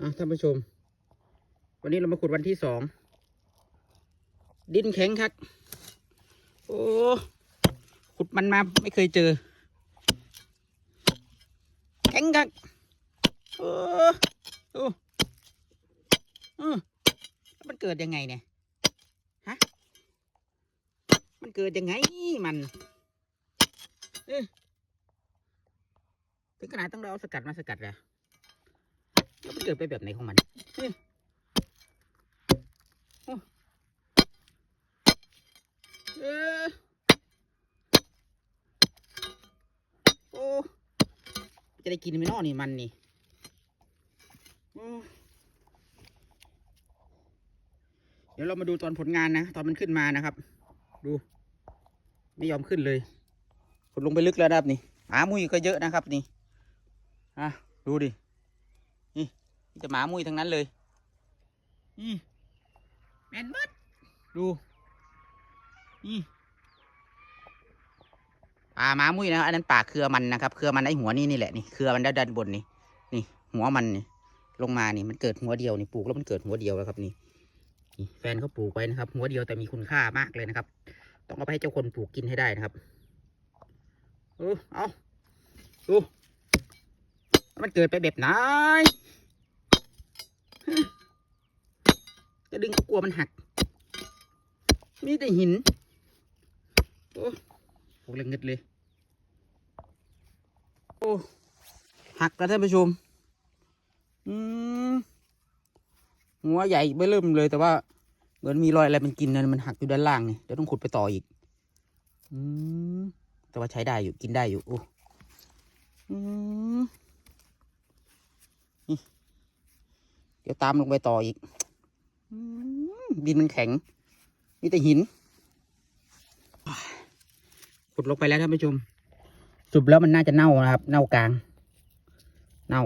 อะท่านผู้ชม วันนี้เรามาขุดวันที่สอง ดินแข็งครับ โอ้ ขุดมันมาไม่เคยเจอ แข็งครับโอ้โอ้เออมันเกิดยังไงเนี่ย ฮะ มันเกิดยังไงมัน เออถึงขนาดต้องเราเอาสกัดมาสกัดเลย แล้วมันเกิดไปแบบไหนของมันเออโอ้เออโอ้จะได้กินไหมเนอนี่มันนี่อืมเดี๋ยวเรามาดูตอนผลงานนะ ตอนมันขึ้นมานะครับ ดู ไม่ยอมขึ้นเลยขุดลงไปลึกแล้วนะครับนี่หมามุ้ยก็เยอะนะครับนี่อะดูดิ นี่มีแต่หมามุ้ยทั้งนั้นเลยนี่แมนเบิดดูนี่ป่าหมามุ้ยนะครับอันนั้นป่าเครือมันนะครับ เครือมันไอหัวนี่นี่แหละนี่เครือมันด้านด้านบนนี่นี่ หัวมันนี่ลงมานี่มันเกิดหัวเดียวนี่ปลูกแล้วมันเกิดหัวเดียวแล้วครับนี่นี่แฟนเขาปลูกไว้นะครับ หัวเดียวแต่มีคุณค่ามากเลยนะครับ ต้องเอาไปให้เจ้าคนปลูกกินให้ได้นะครับเออเอาดูมันเกิดไปแบบไหนฮะจะ ดึงก็กลัวมันหัก มีแต่หิน โอ้ปลูกเลยเงิดเลย โอ้หักแล้วท่านผู้ชม อืมหัวใหญ่ไม่เริ่มเลยแต่ว่า เหมือนมีรอยอะไรมันกินนะมันหักอยู่ด้านล่างนี่เดี๋ยวต้องขุดไปต่ออีก อืมแต่ว่าใช้ได้อยู่กินได้อยู่โอ้อืมเดี๋ยวตามลงไปต่ออีก ดินมันแข็งมีแต่หินขุดลงไปแล้วท่านผู้ชมสุดแล้วมันน่าจะเน่านะครับ เน่ากลาง เน่า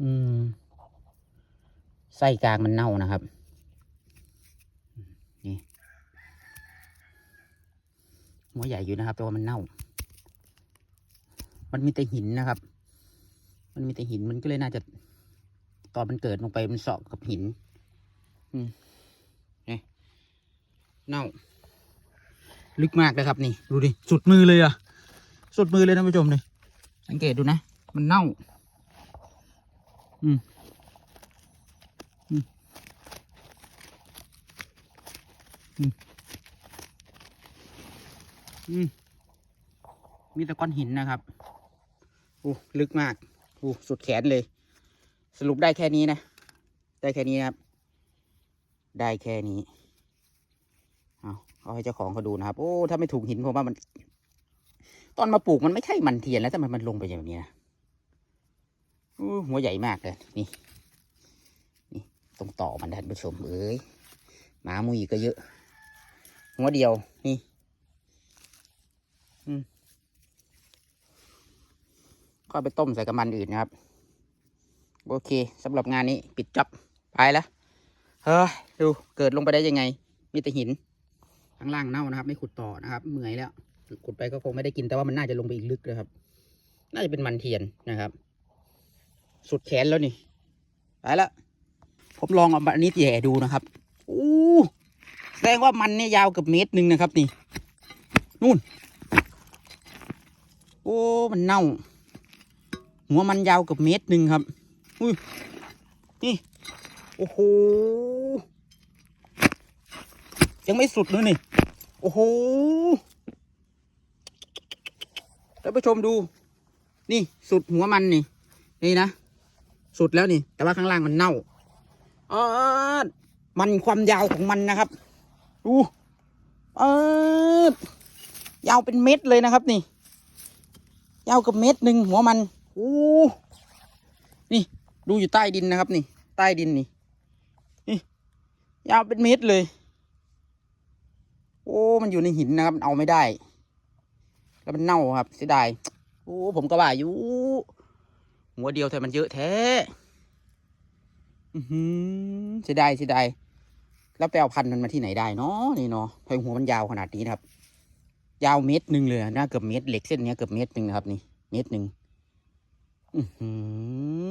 อืมไส้กลางมันเน่านะครับนี่หัวใหญ่อยู่นะครับ แต่ว่ามันเน่า มันมีแต่หินนะครับ มันมีแต่หินมันก็เลยน่าจะ ตอนมันเกิดลงไปมันเสาะกับหินอืมนี่เน่า ลึกมากเลยครับนี่ ดูดิ สุดมือเลยอะสุดมือเลยท่านผู้ชมเลยสังเกตดูนะ มันเน่าอืมอืมมีแต่ก้อนหินนะครับ โอ้ ลึกมาก โอ้ สุดแขนเลย สรุปได้แค่นี้นะ ได้แค่นี้นะครับ ได้แค่นี้ เอาเอาให้เจ้าของเขาดูนะครับ โอ้ ถ้าไม่ถูกหินผมว่ามัน ตอนมาปลูกมันไม่ใช่มันเทียนแล้วทำไมมันลงไปอย่างนี้นะหัวใหญ่มากเลย นี่ นี่ ตรงต่อมันท่านผู้ชม เอ้ย หมามุยก็เยอะ หัวเดียว นี่ก็ไปต้มใส่กับมันอื่นนะครับ โอเคสำหรับงานนี้ปิดจ็อบไปแล้วเฮ้ยดูเกิดลงไปได้ยังไง มีแต่หินข้างล่างเน่านะครับ ไม่ขุดต่อนะครับเหมื่อยแล้ว ขุดไปก็คงไม่ได้กินแต่ว่ามันน่าจะลงไปอีกลึกเลยครับ น่าจะเป็นมันเทียนนะครับ สุดแขนแล้วนี่ไปแล้วผมลองเอาอันนี้แย่ดูนะครับอู้แสดงว่ามันเนี่ยยาวเกือบเมตรหนึ่งนะครับ นี่นู่น โอ้ มันเน่า หัวมันยาวเกับเมตรหนึ่งครับ อุ้ยนี่ โอ้โห ยังไม่สุดเลยนี่ โอ้โห ท่านผู้ชมดู นี่สุดหัวมันนี่ นี่นะ สุดแล้วนี่ แต่ว่าข้างล่างมันเน่าอ๋อมันความยาวของมันนะครับ ดูเออยาวเป็นเม็ดเลยนะครับ นี่ ยาวกับเม็ดหนึ่งหัวมันโอ้นี่ ดูอยู่ใต้ดินนะครับ นี่ ใต้ดินนี่ นี่ ยาวเป็นเม็ดเลย โอ้ มันอยู่ในหินนะครับ เอาไม่ได้ แล้วมันเน่าครับเสียดาย โอ้ ผมก็ว่าอยู่ หัวเดียวแต่มันเยอะแท้อือหือเสียดายเสียดายแล้วไปเอาพันธุ์มันมาที่ไหนได้เนาะนี่เนาะทำไมหัวมันยาวขนาดนี้นะครับ ยาวเมตรหนึ่งเลยอะน่าเกือบเมตรเหล็กเส้นเนี้ยเกือบเมตรหนึ่งนะครับ นี่ เมตรหนึ่งอือหือ